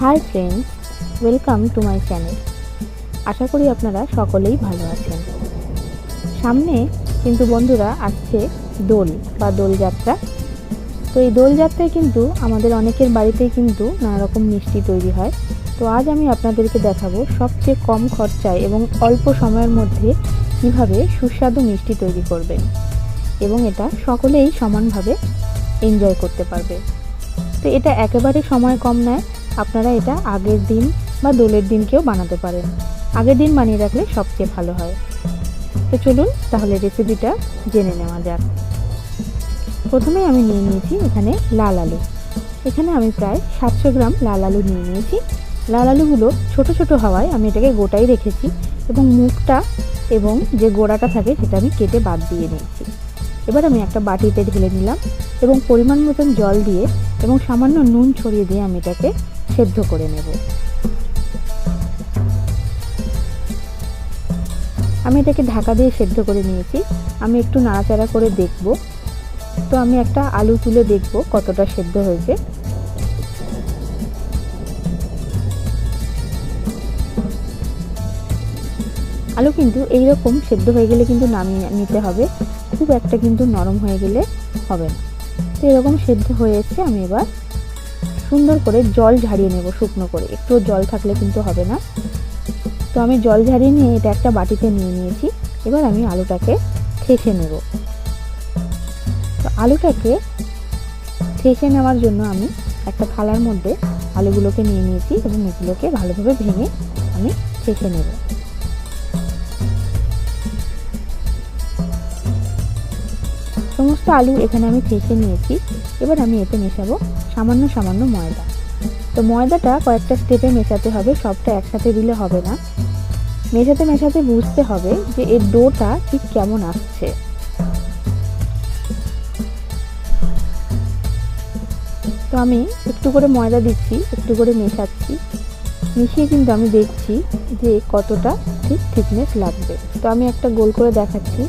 Hi friends welcome to my channel আশা করি আপনারা সকলেই ভালো আছেন। সামনে কিন্তু বন্ধুরা আসছে দোল বা দোলযাত্রা তো এই দোলযাত্রায় কিন্তু আমাদের অনেকের বাড়িতেই কিন্তু নানা রকম মিষ্টি তৈরি হয়। তো আজ আমি আপনাদেরকে দেখাবো সবচেয়ে কম খরচায় এবং অল্প সময়ের মধ্যে কীভাবে সুস্বাদু মিষ্টি তৈরি করবেন এবং এটা সকলেই সমানভাবে এনজয় করতে পারবে। তো এটা একেবারে সময় কম নেয় আপনারা এটা আগের দিন বা দোলের দিনকেও বানাতে পারেন। আগের দিন বানিয়ে রাখলে সবচেয়ে ভালো হয়। তো চলুন তাহলে রেসিপিটা জেনে নেওয়া যাক। প্রথমে আমি নিয়ে নিয়েছি এখানে লাল আলু। এখানে আমি প্রায় সাতশো গ্রাম লাল আলু নিয়ে নিয়েছি। লাল আলুগুলো ছোট ছোট হওয়ায় আমি এটাকে গোটাই রেখেছি এবং মুখটা এবং যে গোড়াটা থাকে সেটা আমি কেটে বাদ দিয়ে নিয়েছি। এবার আমি একটা বাটিতে ঢেলে নিলাম এবং পরিমাণ মতন জল দিয়ে এবং সামান্য নুন ছড়িয়ে দিয়ে আমি এটাকে সেদ্ধ করে নেব। আমি এটাকে ঢাকা দিয়ে সেদ্ধ করে নিয়েছি। আমি একটু নাড়াচাড়া করে দেখব। তো আমি একটা আলু তুলে দেখব কতটা সেদ্ধ হয়েছে। আলু কিন্তু এই রকম সেদ্ধ হয়ে গেলে কিন্তু নামিয়ে নিতে হবে। খুব একটা কিন্তু নরম হয়ে গেলে হবে না। তো এরকম সেদ্ধ হয়ে এসছে আমি এবার সুন্দর করে জল ঝারিয়ে নেব শুকনো করে। একটু জল থাকলে কিন্তু হবে না। তো আমি জল ঝারিয়ে নিয়ে এটা একটা বাটিতে নিয়ে নিয়েছি। এবার আমি আলুটাকে ঠেসে নেব। তো আলুটাকে ঠেসে নেওয়ার জন্য আমি একটা থালার মধ্যে আলুগুলোকে নিয়ে নিয়েছি এবং এগুলোকে ভালোভাবে ভেঙে আমি ঠেসে নেব। সমস্ত আলু এখানে আমি ঠেসে নিয়েছি। এবার আমি এতে মেশাবো সামান্য সামান্য ময়দা। তো ময়দাটা কয়েকটা স্টেপে মেশাতে হবে, সবটা একসাথে দিলে হবে না। মেশাতে মেশাতে বুঝতে হবে যে এর ডোটা ঠিক কেমন আসছে। তো আমি একটু করে ময়দা দিচ্ছি, একটু করে মেশাচ্ছি। মিশিয়ে কিন্তু আমি দেখছি যে কতটা ঠিক থিকনেস লাগবে। তো আমি একটা গোল করে দেখাচ্ছি।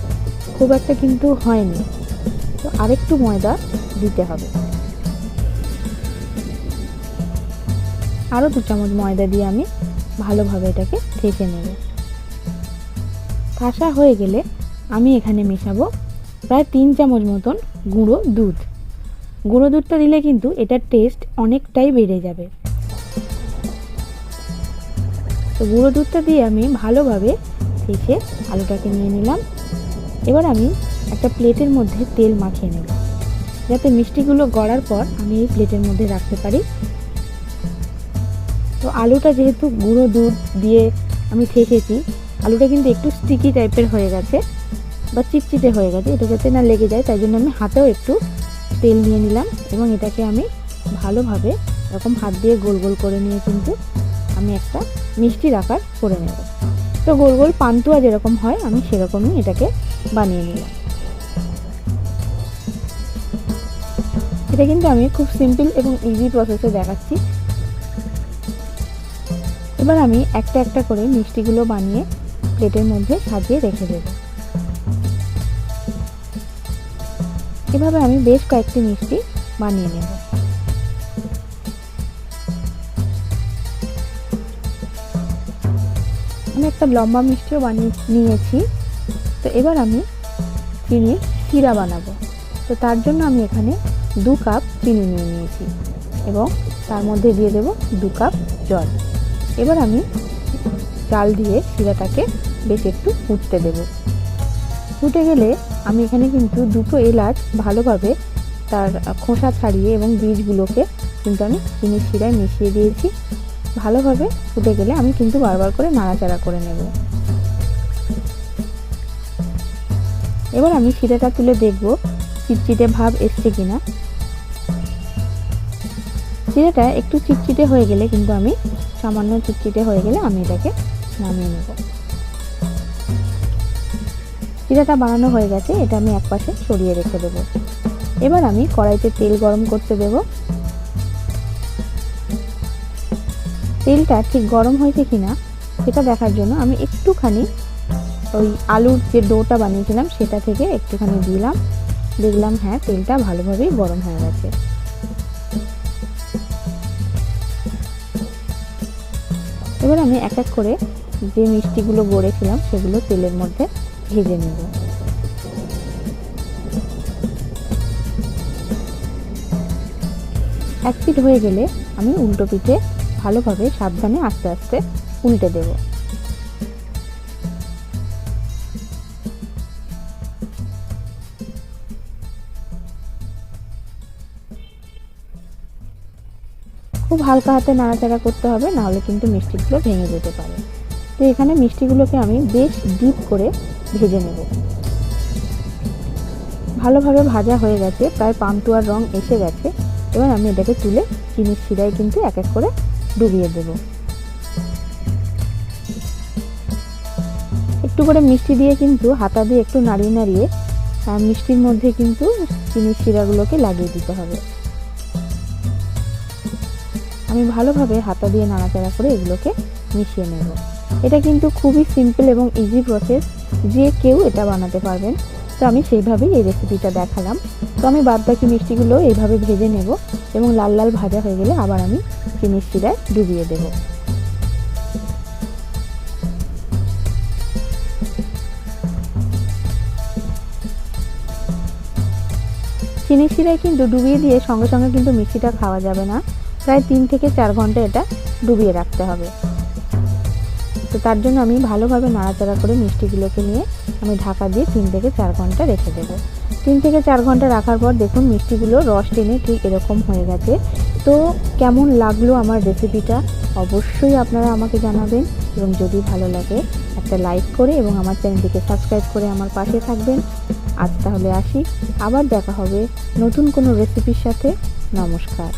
খুব একটা কিন্তু হয়নি। তো আরেকটু ময়দা দিতে হবে। আরও দু চামচ ময়দা দিয়ে আমি ভালোভাবে এটাকে ঠেসে নেব। ঠাসা হয়ে গেলে আমি এখানে মেশাবো প্রায় তিন চামচ মতন গুঁড়ো দুধ। গুঁড়ো দুধটা দিলে কিন্তু এটার টেস্ট অনেকটাই বেড়ে যাবে। তো গুঁড়ো দুধটা দিয়ে আমি ভালোভাবে ঠেসে আলুটাকে নিয়ে নিলাম। এবার আমি একটা প্লেটের মধ্যে তেল মাখিয়ে নেব। যাতে মিষ্টিগুলো গড়ার পর আমি এই প্লেটের মধ্যে রাখতে পারি। তো আলুটা যেহেতু গুঁড়ো দুধ দিয়ে আমি ঠেকেছি, আলুটা কিন্তু একটু স্টিকি টাইপের হয়ে গেছে বা চিটচিটে হয়ে গেছে। এটা যাতে না লেগে যায়, তাই জন্য আমি হাতেও একটু তেল নিয়ে নিলাম এবং এটাকে আমি ভালোভাবে এরকম হাত দিয়ে গোল গোল করে নিয়ে কিন্তু আমি একটা মিষ্টির আকার করে নেব। তো গোল গোল পান্তুয়া যেরকম হয়, আমি সেরকমই এটাকে বানিয়ে নিলাম। এটা কিন্তু আমি খুব সিম্পল এবং ইজি প্রসেসে দেখাচ্ছি। এবার আমি একটা একটা করে মিষ্টিগুলো বানিয়ে প্লেটের মধ্যে সাজিয়ে রেখে দেব। এভাবে আমি বেশ কয়েকটি মিষ্টি বানিয়ে নেব। আমি একটা লম্বা মিষ্টিও বানিয়ে নিয়েছি। তো এবার আমি চিনির শিরা বানাবো। তো তার জন্য আমি এখানে দু কাপ চিনি নিয়ে নিয়েছি এবং তার মধ্যে দিয়ে দেব দু কাপ জল। এবার আমি চাল দিয়ে শিরাটাকে বেশ একটু ফুটতে দেব। ফুটে গেলে আমি এখানে কিন্তু দুটো এলাচ ভালোভাবে তার খোসা ছাড়িয়ে এবং বীজগুলোকে কিন্তু আমি চিনির শিরায় মিশিয়ে দিয়েছি। ভালোভাবে ফুটে গেলে আমি কিন্তু বারবার করে নাড়াচাড়া করে নেব। এবার আমি শিরাটা তুলে দেখব চিটচিটে ভাব এসছে কিনা। চিড়েটা একটু চিটচিটে হয়ে গেলে কিন্তু আমি সামান্য চিটচিটে হয়ে গেলে আমি এটাকে নামিয়ে নেব। চিড়াটা বানানো হয়ে গেছে, এটা আমি এক পাশে সরিয়ে রেখে দেবো। এবার আমি কড়াইতে তেল গরম করতে দেব। তেলটা ঠিক গরম হয়েছে কিনা সেটা দেখার জন্য আমি একটুখানি ওই আলুর যে ডোটা বানিয়েছিলাম সেটা থেকে একটুখানি দিলাম। দেখলাম হ্যাঁ তেলটা ভালোভাবেই গরম হয়ে গেছে। এবার আমি এক এক করে যে মিষ্টিগুলো গড়েছিলাম সেগুলো তেলের মধ্যে ভেজে নেব। এক পিঠ হয়ে গেলে আমি উল্টো পিঠে ভালোভাবে সাবধানে আস্তে আস্তে উল্টে দেব। খুব হালকা হাতে নাড়াচাড়া করতে হবে, নাহলে কিন্তু মিষ্টিগুলো ভেঙে যেতে পারে। তো এখানে মিষ্টিগুলোকে আমি বেশ ডিপ করে ভেজে নেব। ভালোভাবে ভাজা হয়ে গেছে, প্রায় পান্তুয়ার রং এসে গেছে। এবার আমি এটাকে তুলে চিনির শিরায় কিন্তু এক এক করে ডুবিয়ে দেব। একটু করে মিষ্টি দিয়ে কিন্তু হাতা দিয়ে একটু নাড়িয়ে নাড়িয়ে মিষ্টির মধ্যে কিন্তু চিনির শিরাগুলোকে লাগিয়ে দিতে হবে। আমি ভালোভাবে হাতা দিয়ে নাড়াচাড়া করে এগুলোকে মিশিয়ে নেব। এটা কিন্তু খুবই সিম্পল এবং ইজি প্রসেস যে কেউ এটা বানাতে পারবেন। তো আমি সেইভাবেই এই রেসিপিটা দেখালাম। তো আমি বাদ বাকি মিষ্টিগুলো এইভাবে ভেজে নেব এবং লাল লাল ভাজা হয়ে গেলে আবার আমি চিনির শিরায় ডুবিয়ে দেব। চিনি শিরায় কিন্তু ডুবিয়ে দিয়ে সঙ্গে সঙ্গে কিন্তু মিষ্টিটা খাওয়া যাবে না। প্রায় তিন থেকে চার ঘণ্টা এটা ডুবিয়ে রাখতে হবে। তো তার জন্য আমি ভালোভাবে নাড়াচাড়া করে মিষ্টিগুলোকে নিয়ে আমি ঢাকা দিয়ে তিন থেকে চার ঘণ্টা রেখে দেবো। তিন থেকে চার ঘণ্টা রাখার পর দেখুন মিষ্টিগুলো রস টেনে ঠিক এরকম হয়ে গেছে। তো কেমন লাগল আমার রেসিপিটা অবশ্যই আপনারা আমাকে জানাবেন এবং যদি ভালো লাগে একটা লাইক করে এবং আমার চ্যানেলটিকে সাবস্ক্রাইব করে আমার পাশে থাকবেন। আজ তাহলে আসি, আবার দেখা হবে নতুন কোনো রেসিপির সাথে। নমস্কার।